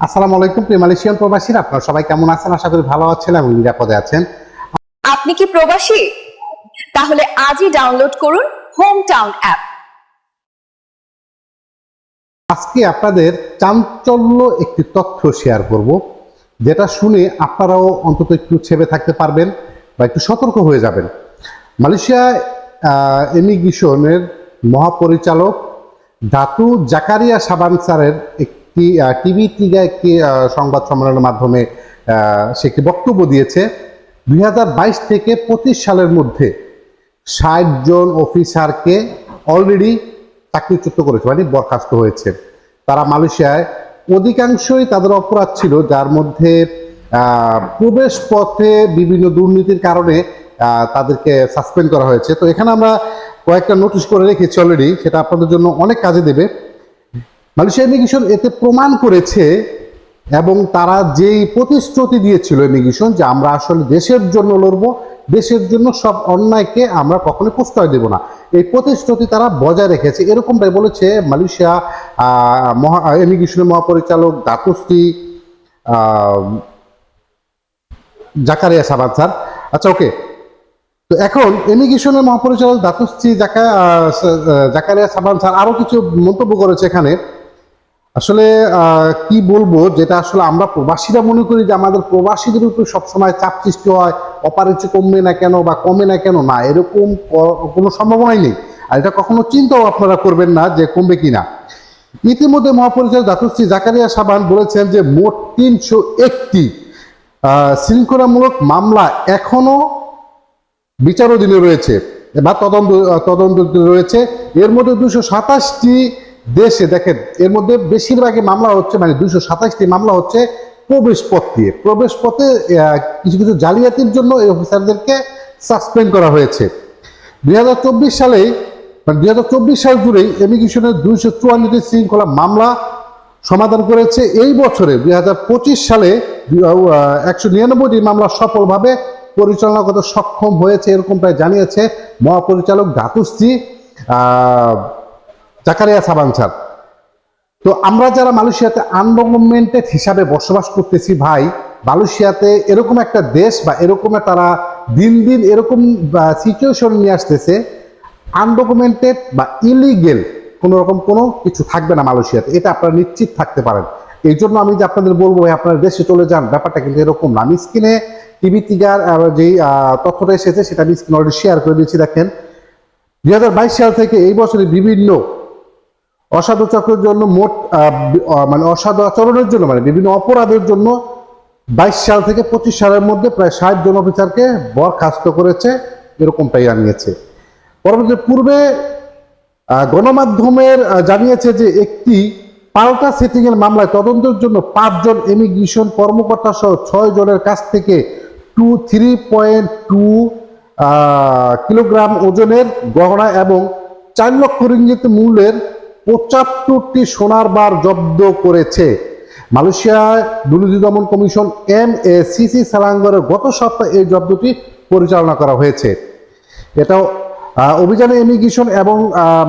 আসসালামু আলাইকুম প্রিয় মালয়েশিয়ান প্রবাসীরা। আপনারা সবাই কেমন আছেন? আশা করি ভালো আছেন এবং নিরাপদে আছেন। আপনি কি প্রবাসী? তাহলে আজই ডাউনলোড করুন হোম টাউন অ্যাপ আজকে আপনাদের চাঞ্চল্য একটি তথ্য শেয়ার করব যেটা শুনে আপনারাও অন্তত একটু ছেবে থাকতে পারবেন বা একটু সতর্ক হয়ে যাবেন। মালয়েশিয়া ইমিগ্রেশনের মহাপরিচালক দাতু জাকারিয়া সাবান স্যারের একটি টিভি টিগা একটি সংবাদ সম্মেলনের মাধ্যমে সে একটি বক্তব্য দিয়েছে। দুই হাজার বাইশ থেকে পঁচিশ সালের মধ্যে ষাট জন অফিসারকে অলরেডি চাকরিচ্যুত করেছে মানে বরখাস্ত হয়েছে। তারা মালয়েশিয়ায় অধিকাংশই তাদের অপরাধ ছিল, যার মধ্যে প্রবেশ পথে বিভিন্ন দুর্নীতির কারণে তাদেরকে সাসপেন্ড করা হয়েছে। তো এখানে আমরা কয়েকটা নোটিশ করে রেখেছি অলরেডি সেটা আপনাদের জন্য অনেক কাজে দেবে। মালয়েশিয়া ইমিগ্রেশন এতে প্রমাণ করেছে এবং তারা যেই প্রতিশ্রুতি দিয়েছিল ইমিগ্রেশন যে আমরা আসলে দেশের জন্য লড়বো, দেশের জন্য সব অন্যায়কে আমরা কখনোই প্রশ্রয় দেব না। এই প্রতিশ্রুতি তারা বজায় রেখেছে। এরকমটাই বলেছে মালয়েশিয়া মহা, ইমিগ্রেশনের মহাপরিচালক দাতুস্তি জাকারিয়া সাবাদ স্যার। আচ্ছা ওকে। তো এখন ইমিগ্রেশনের মহাপরিচালক দাতুস্তি জাকা জাকারিয়া সাবান স্যার আরও কিছু মন্তব্য করেছে এখানে। আসলে কি বলব, যেটা আসলে আমরা প্রবাসীরা মনে করি যে আমাদের প্রবাসীদের উপর সবসময় চাপ সৃষ্টি হয় অপারেচি কমবে না কেন বা কমে না কেন? না, এরকম ক- কোনো সম্ভাবনাই নেই। আর এটা কখনো চিন্তাও আপনারা করবেন না যে কমবে কিনা। ইতিমধ্যে মহাপরিচালক দাতুশ্রী জাকারিয়া সাবান বলেছেন যে মোট তিনশো একটি শৃঙ্খলামূলক মামলা এখনও বিচারাধীনে রয়েছে বা তদন্ত তদন্ত রয়েছে। এর মধ্যে দুশো সাতাশটি দেশে দেখেন, এর মধ্যে বেশিরভাগই মামলা হচ্ছে মানে দুইশো সাতাশটি মামলা হচ্ছে প্রবেশ পথ দিয়ে প্রবেশ পথে কিছু কিছু জালিয়াতির জন্য এই অফিসারদেরকে সাসপেন্ড করা হয়েছে। দুই হাজার চব্বিশ সালেই মানে দুই হাজার চব্বিশ সাল জুড়েই ইমিগ্রেশনের দুইশো চুয়ান্নটি শৃঙ্খলা মামলা সমাধান করেছে। এই বছরে, দুই হাজার পঁচিশ সালে একশো নিরানব্বইটি মামলা সফলভাবে পরিচালনা করতে সক্ষম হয়েছে, এরকমটাই জানিয়েছে মহাপরিচালক ধাতুশ্রী জাকারিয়া সাবান তো আমরা যারা মালয়েশিয়াতে আনডকুমেন্টেড হিসাবে বসবাস করতেছি ভাই, মালয়েশিয়াতে এরকম একটা দেশ বা এরকম তারা দিন দিন এরকম সিচুয়েশন নিয়ে আসতেছে আনডকুমেন্টেড বা ইলিগেল কোনো রকম কোনো কিছু থাকবে না মালয়েশিয়াতে। এটা আপনারা নিশ্চিত থাকতে পারেন। এই জন্য আমি যে আপনাদের বলব আপনারা দেশে চলে যান, ব্যাপারটা কিন্তু এরকম না। আমি স্ক্রিনে টিভি তিগার যেই তথ্যটা এসেছে, সেটা আমি স্ক্রিনে অলরেডি শেয়ার করে দিয়েছি, দেখেন। দুই হাজার বাইশ সাল থেকে এই বছরে বিভিন্ন অসাধু চক্রের জন্য মোট মানে অসাধু আচরণের জন্য মানে বিভিন্ন অপরাধের জন্য বাইশ সাল থেকে পঁচিশ সালের মধ্যে প্রায় ষাট জন অফিসারকে বরখাস্ত করেছে, এরকমটাই জানিয়েছে। পরবর্তী পূর্বে গণমাধ্যমের জানিয়েছে যে একটি পাল্টা সেটিং এর মামলায় তদন্তের জন্য পাঁচজন ইমিগ্রেশন কর্মকর্তা সহ ছয় জনের কাছ থেকে two three point two kilogram ওজনের গহনা এবং চার লক্ষ রিঙ্গিত মূল্যের পঁচাত্তরটি সোনার বার জব্দ করেছে। মালয়েশিয়া দুর্নীতি দমন কমিশন এম এ সিসি সালাঙ্গরের গত সপ্তাহে এই জব্দটি পরিচালনা করা হয়েছে। এটাও অভিযানে ইমিগ্রেশন এবং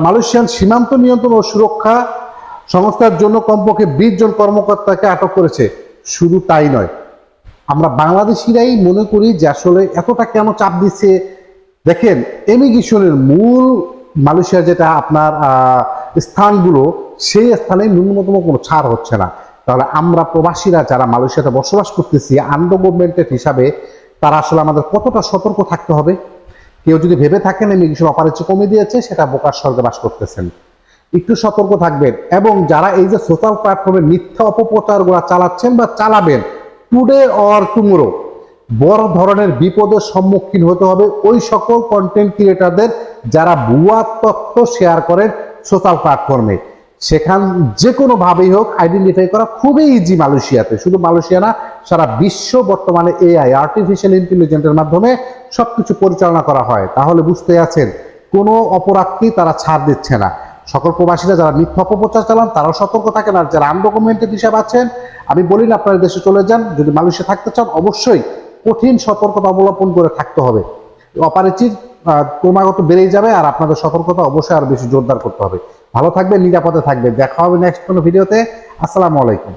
মালয়েশিয়ান সীমান্ত নিয়ন্ত্রণ ও সুরক্ষা সংস্থার জন্য কমপক্ষে বিশ জন কর্মকর্তাকে আটক করেছে। শুধু তাই নয়, আমরা বাংলাদেশিরাই মনে করি যে আসলে এতটা কেন চাপ দিচ্ছে? দেখেন, ইমিগ্রেশনের মূল মালয়েশিয়া যেটা আপনার স্থানগুলো, সেই স্থানে ন্যূনতম কোনো ছাড় হচ্ছে না। তাহলে আমরা প্রবাসীরা যারা মালয়েশিয়াতে বসবাস করতেছি আনগভর্নমেন্টেড হিসাবে তারা আসলে আমাদের কতটা সতর্ক থাকতে হবে? কেউ যদি ভেবে থাকেন ইমিগ্রেশন অপারেশন কমে দিয়েছে, সেটা বোকার স্বর্গে বাস করতেছেন। একটু সতর্ক থাকবেন। এবং যারা এই যে সোশ্যাল প্ল্যাটফর্মে মিথ্যা অপপ্রচারগুলো চালাচ্ছেন বা চালাবেন টুডে অর টুমোরো বড় ধরনের বিপদের সম্মুখীন হতে হবে ওই সকল কন্টেন্ট ক্রিয়েটারদের যারা ভুয়া তথ্য শেয়ার করেন সোশ্যাল প্ল্যাটফর্মে সেখান যে কোনো ভাবেই হোক আইডেন্টিফাই করা খুবই ইজি মালয়েশিয়াতে। শুধু মালয়েশিয়া না, সারা বিশ্ব বর্তমানে এআই আর্টিফিশিয়াল ইন্টেলিজেন্সের মাধ্যমে সবকিছু পরিচালনা করা হয়। তাহলে বুঝতে আছেন, কোনো অপরাধকেই তারা ছাড় দিচ্ছে না। সকল প্রবাসীরা যারা মিথ্যা অপপ্রচার চালান, তারাও সতর্ক থাকেন। আর যারা আনডকুমেন্টেড হিসাব আছেন, আমি বলি না আপনারা দেশে চলে যান, যদি মালয়েশিয়া থাকতে চান, অবশ্যই কঠিন সতর্কতা অবলম্বন করে থাকতে হবে। অপারেচির ক্রমাগত বেড়েই যাবে আর আপনাদের সতর্কতা অবশ্যই আর বেশি জোরদার করতে হবে। ভালো থাকবে নিরাপদে থাকবে দেখা হবে নেক্সট কোনো ভিডিওতে আসসালামু আলাইকুম।